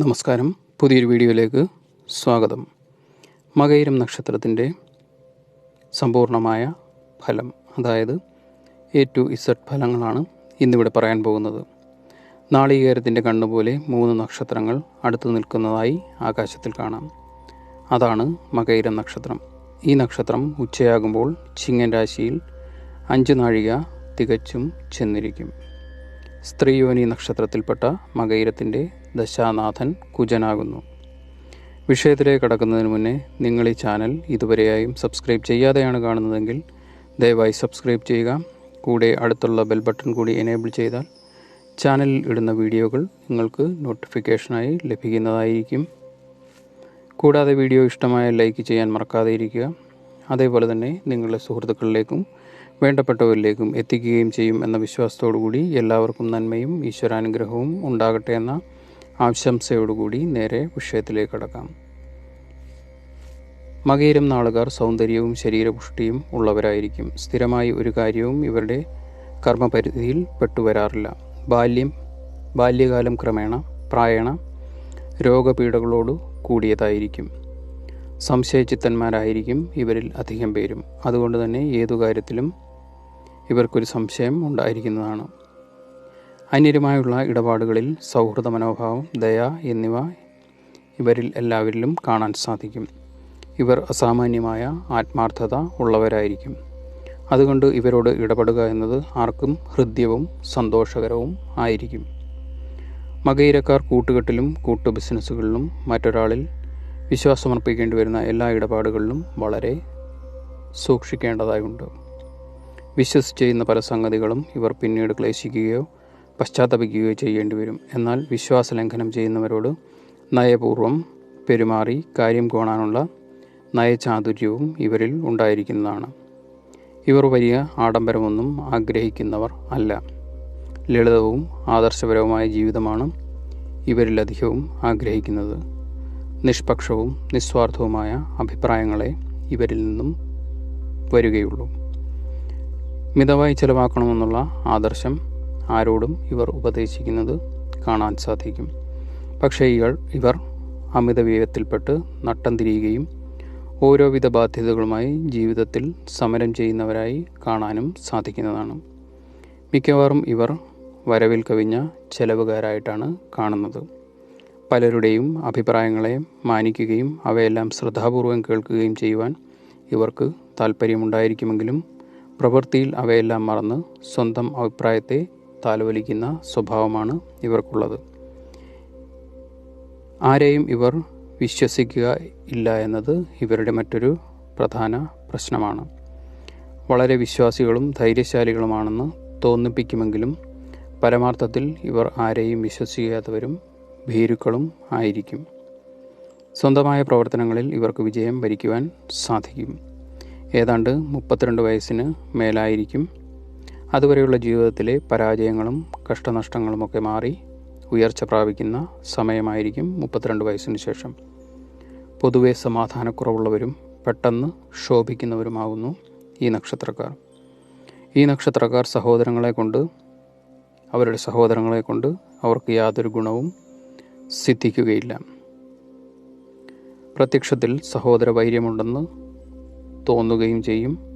നമസ്കാരം. പുതിയൊരു വീഡിയോയിലേക്ക് സ്വാഗതം. മകയിരം നക്ഷത്രത്തിന്റെ സമ്പൂർണമായ ഫലം അതായത് എ ടു ഇസഡ് ഫലങ്ങളാണ് ഇന്നിവിടെ പറയാൻ പോകുന്നത്. നാളികേരത്തിന്റെ കണ്ണുപോലെ മൂന്ന് നക്ഷത്രങ്ങൾ അടുത്തു നിൽക്കുന്നതായി ആകാശത്തിൽ കാണാം. അതാണ് മകയിരം നക്ഷത്രം. ഈ നക്ഷത്രം ഉച്ചയാകുമ്പോൾ ചിങ്ങൻ രാശിയിൽ അഞ്ച് നാഴിക തികച്ചും ചെന്നിരിക്കും. സ്ത്രീയോനി നക്ഷത്രത്തിൽപ്പെട്ട മകയിരത്തിന്റെ ദശാനാഥൻ കുജനാകുന്നു. വിഷയത്തിലേക്ക് കടക്കുന്നതിന് മുന്നേ നിങ്ങൾ ഈ ചാനൽ ഇതുവരെയായും സബ്സ്ക്രൈബ് ചെയ്യാതെയാണ് കാണുന്നതെങ്കിൽ ദയവായി സബ്സ്ക്രൈബ് ചെയ്യുക. കൂടെ അടുത്തുള്ള ബെൽ ബട്ടൺ കൂടി എനേബിൾ ചെയ്താൽ ചാനലിൽ ഇടുന്ന വീഡിയോകൾ നിങ്ങൾക്ക് നോട്ടിഫിക്കേഷനായി ലഭിക്കുന്നതായിരിക്കും. കൂടാതെ വീഡിയോ ഇഷ്ടമായ ലൈക്ക് ചെയ്യാൻ മറക്കാതെ ഇരിക്കുക. അതേപോലെ തന്നെ നിങ്ങളുടെ സുഹൃത്തുക്കളിലേക്കും വേണ്ടപ്പെട്ടവരിലേക്കും എത്തിക്കുകയും ചെയ്യും എന്ന വിശ്വാസത്തോടു കൂടി എല്ലാവർക്കും നന്മയും ഈശ്വരാനുഗ്രഹവും ഉണ്ടാകട്ടെ എന്ന ആശംസയോടുകൂടി നേരെ വിഷയത്തിലേക്ക് കടക്കാം. മകയിരം നാളുകാർ സൗന്ദര്യവും ശരീരപുഷ്ടിയും ഉള്ളവരായിരിക്കും. സ്ഥിരമായി ഒരു കാര്യവും ഇവരുടെ കർമ്മപരിധിയിൽ പെട്ടുവരാറില്ല. ബാല്യം ബാല്യകാലം ക്രമേണ പ്രായണ രോഗപീഠകളോട് കൂടിയതായിരിക്കും. സംശയചിത്തന്മാരായിരിക്കും ഇവരിൽ അധികം പേരും. അതുകൊണ്ട് തന്നെ ഏതു കാര്യത്തിലും ഇവർക്കൊരു സംശയം ഉണ്ടായിരിക്കുന്നതാണ്. അന്യരുമായുള്ള ഇടപാടുകളിൽ സൗഹൃദ മനോഭാവം ദയ എന്നിവ ഇവരിൽ എല്ലാവരിലും കാണാൻ സാധിക്കും. ഇവർ അസാമാന്യമായ ആത്മാർത്ഥത ഉള്ളവരായിരിക്കും. അതുകൊണ്ട് ഇവരോട് ഇടപെടുക എന്നത് ആർക്കും ഹൃദ്യവും സന്തോഷകരവും ആയിരിക്കും. മകയിരക്കാർ കൂട്ടുകെട്ടിലും കൂട്ടു ബിസിനസ്സുകളിലും മറ്റൊരാളിൽ വിശ്വാസമർപ്പിക്കേണ്ടി വരുന്ന എല്ലാ ഇടപാടുകളിലും വളരെ സൂക്ഷിക്കേണ്ടതായുണ്ട്. വിശ്വസിച്ച് ചെയ്യുന്ന പല സംഗതികളും ഇവർ പിന്നീട് ക്ലേശിക്കുകയോ പശ്ചാത്തപിക്കുകയോ ചെയ്യേണ്ടി വരും. എന്നാൽ വിശ്വാസലംഘനം ചെയ്യുന്നവരോട് നയപൂർവം പെരുമാറി കാര്യം കാണാനുള്ള നയചാതുര്യവും ഇവരിൽ ഉണ്ടായിരിക്കുന്നതാണ്. ഇവർ വലിയ ആഡംബരമൊന്നും ആഗ്രഹിക്കുന്നവർ അല്ല. ലളിതവും ആദർശപരവുമായ ജീവിതമാണ് ഇവരിലധികവും ആഗ്രഹിക്കുന്നത്. നിഷ്പക്ഷവും നിസ്വാർത്ഥവുമായ അഭിപ്രായങ്ങളെ ഇവരിൽ നിന്നും വരികയുള്ളൂ. മിതമായി ചെലവാക്കണമെന്നുള്ള ആദർശം ആരോടും ഇവർ ഉപദേശിക്കുന്നത് കാണാൻ സാധിക്കും. പക്ഷേ ഇയാൾ ഇവർ അമിത വ്യയത്തിൽപ്പെട്ട് നട്ടം തിരിയുകയും ഓരോവിധ ബാധ്യതകളുമായി ജീവിതത്തിൽ സമരം ചെയ്യുന്നവരായി കാണാനും സാധിക്കുന്നതാണ്. മിക്കവാറും ഇവർ വരവിൽ കവിഞ്ഞ ചെലവുകാരായിട്ടാണ് കാണുന്നത്. പലരുടെയും അഭിപ്രായങ്ങളെ മാനിക്കുകയും അവയെല്ലാം ശ്രദ്ധാപൂർവം കേൾക്കുകയും ചെയ്യുവാൻ ഇവർക്ക് താല്പര്യമുണ്ടായിരിക്കുമെങ്കിലും പ്രവൃത്തിയിൽ അവയെല്ലാം മറന്ന് സ്വന്തം അഭിപ്രായത്തെ താലോലിക്കുന്ന സ്വഭാവമാണ് ഇവർക്കുള്ളത്. ആരെയും ഇവർ വിശ്വസിക്കുക ഇല്ല എന്നത് ഇവരുടെ മറ്റൊരു പ്രധാന പ്രശ്നമാണ്. വളരെ വിശ്വാസികളും ധൈര്യശാലികളുമാണെന്ന് തോന്നിപ്പിക്കുമെങ്കിലും പരമാർത്ഥത്തിൽ ഇവർ ആരെയും വിശ്വസിക്കാത്തവരും ഭീരുക്കളും ആയിരിക്കും. സ്വന്തമായ പ്രവർത്തനങ്ങളിൽ ഇവർക്ക് വിജയം ഭരിക്കുവാൻ സാധിക്കും. ഏതാണ്ട് മുപ്പത്തിരണ്ട് വയസ്സിന് മേലായിരിക്കും അതുവരെയുള്ള ജീവിതത്തിലെ പരാജയങ്ങളും കഷ്ടനഷ്ടങ്ങളുമൊക്കെ മാറി ഉയർച്ച പ്രാപിക്കുന്ന സമയമായിരിക്കും മുപ്പത്തിരണ്ട് വയസ്സിന് ശേഷം. പൊതുവെ സമാധാനക്കുറവുള്ളവരും പെട്ടെന്ന് ശോഭിക്കുന്നവരുമാകുന്നു ഈ നക്ഷത്രക്കാർ. ഈ നക്ഷത്രക്കാർ സഹോദരങ്ങളെ കൊണ്ട് അവരുടെ സഹോദരങ്ങളെ കൊണ്ട് അവർക്ക് യാതൊരു ഗുണവും സിദ്ധിക്കുകയില്ല. പ്രത്യക്ഷത്തിൽ സഹോദര വൈര്യമുണ്ടെന്ന് തോന്നുകയും ചെയ്യും.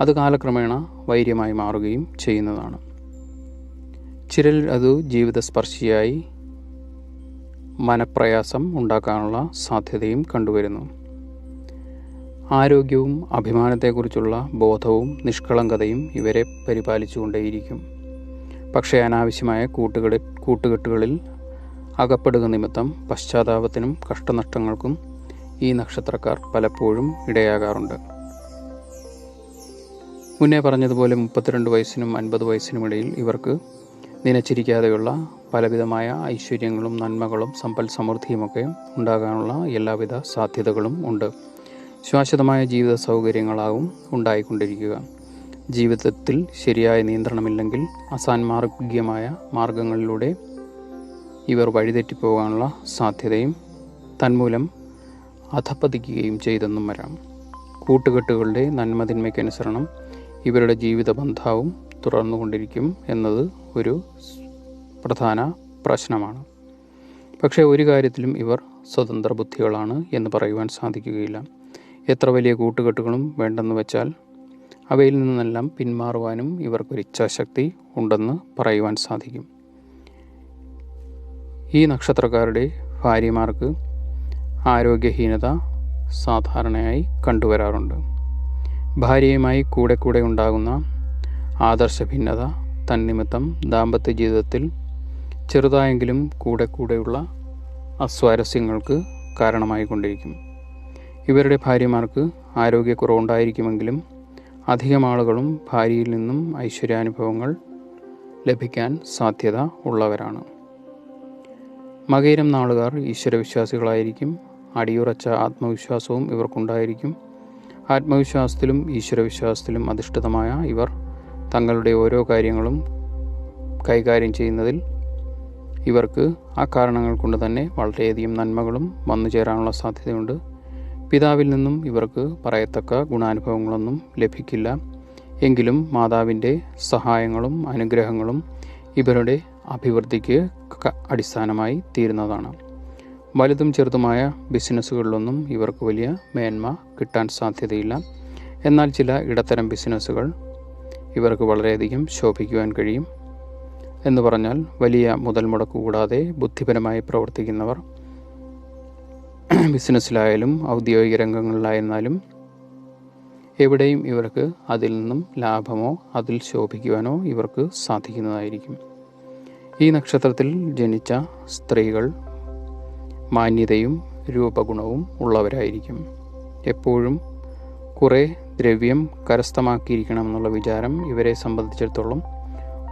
അത് കാലക്രമേണ വൈര്യമായി മാറുകയും ചെയ്യുന്നതാണ്. ചിരൽ അത് ജീവിതസ്പർശിയായി മനപ്രയാസം ഉണ്ടാക്കാനുള്ള സാധ്യതയും കണ്ടുവരുന്നു. ആരോഗ്യവും അഭിമാനത്തെക്കുറിച്ചുള്ള ബോധവും നിഷ്കളങ്കതയും ഇവരെ പരിപാലിച്ചുകൊണ്ടേയിരിക്കും. പക്ഷേ അനാവശ്യമായ കൂട്ടുകെട്ട് കൂട്ടുകെട്ടുകളിൽ അകപ്പെടുക നിമിത്തം പശ്ചാത്താപത്തിനും കഷ്ടനഷ്ടങ്ങൾക്കും ഈ നക്ഷത്രക്കാർ പലപ്പോഴും ഇടയാകാറുണ്ട്. മുന്നേ പറഞ്ഞതുപോലെ മുപ്പത്തിരണ്ട് വയസ്സിനും അൻപത് വയസ്സിനുമിടയിൽ ഇവർക്ക് നനച്ചിരിക്കാതെയുള്ള പലവിധമായ ഐശ്വര്യങ്ങളും നന്മകളും സമ്പൽ സമൃദ്ധിയുമൊക്കെ ഉണ്ടാകാനുള്ള എല്ലാവിധ സാധ്യതകളും ഉണ്ട്. ശാശ്വതമായ ജീവിത സൗകര്യങ്ങളാവും ഉണ്ടായിക്കൊണ്ടിരിക്കുക. ജീവിതത്തിൽ ശരിയായ നിയന്ത്രണമില്ലെങ്കിൽ അസാൻമാർഗീയമായ മാർഗങ്ങളിലൂടെ ഇവർ വഴിതെറ്റിപ്പോകാനുള്ള സാധ്യതയും തന്മൂലം അധപ്പതിക്കുകയും ചെയ്തെന്നും വരാം. കൂട്ടുകെട്ടുകളുടെ നന്മതിന്മയ്ക്കനുസരണം ഇവരുടെ ജീവിത ബന്ധാവും തുടർന്നുകൊണ്ടിരിക്കും എന്നത് ഒരു പ്രധാന പ്രശ്നമാണ്. പക്ഷേ ഒരു കാര്യത്തിലും ഇവർ സ്വതന്ത്ര ബുദ്ധികളാണ് എന്ന് പറയുവാൻ സാധിക്കുകയില്ല. എത്ര വലിയ കൂട്ടുകെട്ടുകളും വേണ്ടെന്ന് വെച്ചാൽ അവയിൽ നിന്നെല്ലാം പിന്മാറുവാനും ഇവർക്കൊരു ഇച്ഛാശക്തി ഉണ്ടെന്ന് പറയുവാൻ സാധിക്കും. ഈ നക്ഷത്രക്കാരുടെ ഭാര്യമാർക്ക് ആരോഗ്യഹീനത സാധാരണയായി കണ്ടുവരാറുണ്ട്. ഭാര്യയുമായി കൂടെ കൂടെ ഉണ്ടാകുന്ന ആദർശ ഭിന്നത തന്നിമിത്തം ദാമ്പത്യ ജീവിതത്തിൽ ചെറുതായെങ്കിലും കൂടെ കൂടെയുള്ള അസ്വാരസ്യങ്ങൾക്ക് കാരണമായി കൊണ്ടിരിക്കും ഇവരുടെ ഭാര്യമാർക്ക് ആരോഗ്യക്കുറവുണ്ടായിരിക്കുമെങ്കിലും അധികം ആളുകളും ഭാര്യയിൽ നിന്നും ഐശ്വര്യാനുഭവങ്ങൾ ലഭിക്കാൻ സാധ്യത ഉള്ളവരാണ്. മകയിരം നാളുകാർ ഈശ്വരവിശ്വാസികളായിരിക്കും. അടിയുറച്ച ആത്മവിശ്വാസവും ഇവർക്കുണ്ടായിരിക്കും. ആത്മവിശ്വാസത്തിലും ഈശ്വരവിശ്വാസത്തിലും അധിഷ്ഠിതമായ ഇവർ തങ്ങളുടെ ഓരോ കാര്യങ്ങളും കൈകാര്യം ചെയ്യുന്നതിൽ ഇവർക്ക് ആ കാരണങ്ങൾ കൊണ്ട് തന്നെ വളരെയധികം നന്മകളും വന്നു ചേരാനുള്ള സാധ്യതയുണ്ട്. പിതാവിൽ നിന്നും ഇവർക്ക് പറയത്തക്ക ഗുണാനുഭവങ്ങളൊന്നും ലഭിക്കില്ല. എങ്കിലും മാതാവിന്റെ സഹായങ്ങളും അനുഗ്രഹങ്ങളും ഇവരുടെ അഭിവൃദ്ധിക്ക് അടിസ്ഥാനമായി തീരുന്നതാണ്. വലുതും ചെറുതുമായ ബിസിനസ്സുകളിലൊന്നും ഇവർക്ക് വലിയ മേന്മ കിട്ടാൻ സാധ്യതയില്ല. എന്നാൽ ചില ഇടത്തരം ബിസിനസ്സുകൾ ഇവർക്ക് വളരെയധികം ശോഭിക്കുവാൻ കഴിയും എന്ന് പറഞ്ഞാൽ വലിയ മുതൽ മുടക്ക് കൂടാതെ ബുദ്ധിപരമായി പ്രവർത്തിക്കുന്നവർ ബിസിനസ്സിലായാലും ഔദ്യോഗിക രംഗങ്ങളിലായിരുന്നാലും എവിടെയും ഇവർക്ക് അതിൽ നിന്നും ലാഭമോ അതിൽ ശോഭിക്കുവാനോ ഇവർക്ക് സാധിക്കുന്നതായിരിക്കും. ഈ നക്ഷത്രത്തിൽ ജനിച്ച സ്ത്രീകൾ മാന്യതയും രൂപഗുണവും ഉള്ളവരായിരിക്കും. എപ്പോഴും കുറേ ദ്രവ്യം കരസ്ഥമാക്കിയിരിക്കണമെന്നുള്ള വിചാരം ഇവരെ സംബന്ധിച്ചിടത്തോളം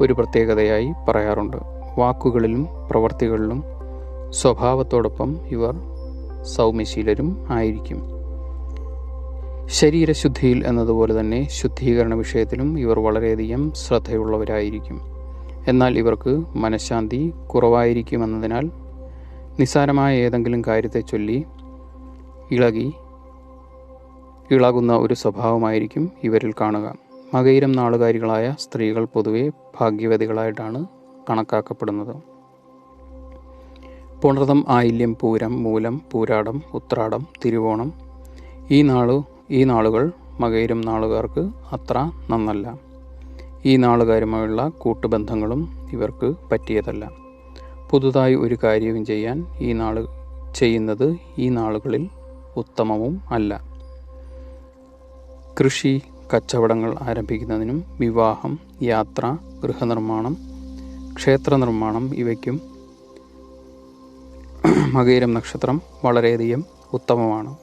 ഒരു പ്രത്യേകതയായി പറയാറുണ്ട്. വാക്കുകളിലും പ്രവർത്തികളിലും സ്വഭാവത്തോടൊപ്പം ഇവർ സൗമ്യശീലരും ആയിരിക്കും. ശരീരശുദ്ധിയിൽ എന്നതുപോലെ തന്നെ ശുദ്ധീകരണ വിഷയത്തിലും ഇവർ വളരെയധികം ശ്രദ്ധയുള്ളവരായിരിക്കും. എന്നാൽ ഇവർക്ക് മനഃശാന്തി കുറവായിരിക്കുമെന്നതിനാൽ നിസ്സാരമായ ഏതെങ്കിലും കാര്യത്തെ ചൊല്ലി ഇളകി ഇളകുന്ന ഒരു സ്വഭാവമായിരിക്കും ഇവരിൽ കാണുക. മകയിരം നാളുകാരികളായ സ്ത്രീകൾ പൊതുവെ ഭാഗ്യവതികളായിട്ടാണ് കണക്കാക്കപ്പെടുന്നത്. പുണർതം ആയില്യം പൂരം മൂലം പൂരാടം ഉത്രാടം തിരുവോണം ഈ നാളു ഈ നാളുകൾ മകയിരം നാളുകാർക്ക് അത്ര നന്നല്ല. ഈ നാളുകാരുമായുള്ള കൂട്ടുബന്ധങ്ങളും ഇവർക്ക് പറ്റിയതല്ല. പുതുതായി ഒരു കാര്യവും ചെയ്യാൻ ഈ നാൾ ചെയ്യുന്നത് ഈ നാളുകളിൽ ഉത്തമവും അല്ല. കൃഷി കച്ചവടങ്ങൾ ആരംഭിക്കുന്നതിനും വിവാഹം യാത്ര ഗൃഹനിർമ്മാണം ക്ഷേത്ര നിർമ്മാണം ഇവയ്ക്കും മകയിരം നക്ഷത്രം വളരെയധികം ഉത്തമമാണ്.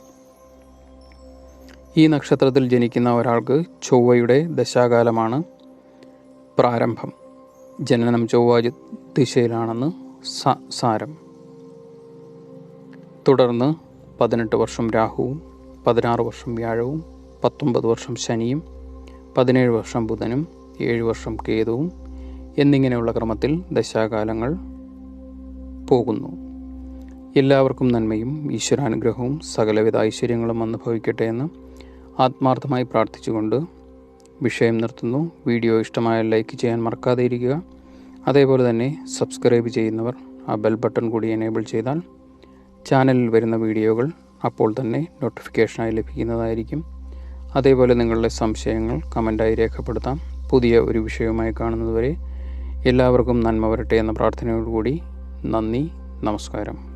ഈ നക്ഷത്രത്തിൽ ജനിക്കുന്ന ഒരാൾക്ക് ചൊവ്വയുടെ ദശാകാലമാണ് പ്രാരംഭം. ജനനം ചൊവ്വ ദിശയിലാണെന്ന് സാരം. തുടർന്ന് പതിനെട്ട് വർഷം രാഹുവും പതിനാറ് വർഷം വ്യാഴവും പത്തൊമ്പത് വർഷം ശനിയും പതിനേഴ് വർഷം ബുധനും ഏഴ് വർഷം കേതുവും എന്നിങ്ങനെയുള്ള ക്രമത്തിൽ ദശാകാലങ്ങൾ പോകുന്നു. എല്ലാവർക്കും നന്മയും ഈശ്വരാനുഗ്രഹവും സകലവിധ ഐശ്വര്യങ്ങളും അനുഭവിക്കട്ടെ എന്ന് ആത്മാർത്ഥമായി പ്രാർത്ഥിച്ചുകൊണ്ട് വിഷയം നിർത്തുന്നു. വീഡിയോ ഇഷ്ടമായ ലൈക്ക് ചെയ്യാൻ മറക്കാതെ ഇരിക്കുക. അതേപോലെ തന്നെ സബ്സ്ക്രൈബ് ചെയ്യുന്നവർ ആ ബെൽ ബട്ടൺ കൂടി എനേബിൾ ചെയ്താൽ ചാനലിൽ വരുന്ന വീഡിയോകൾ അപ്പോൾ തന്നെ നോട്ടിഫിക്കേഷനായി ലഭിക്കുന്നതായിരിക്കും. അതേപോലെ നിങ്ങളുടെ സംശയങ്ങൾ കമന്റായി രേഖപ്പെടുത്താം. പുതിയ ഒരു വിഷയവുമായി കാണുന്നതുവരെ എല്ലാവർക്കും നന്മ വരട്ടെ എന്ന പ്രാർത്ഥനയോടുകൂടി നന്ദി നമസ്കാരം.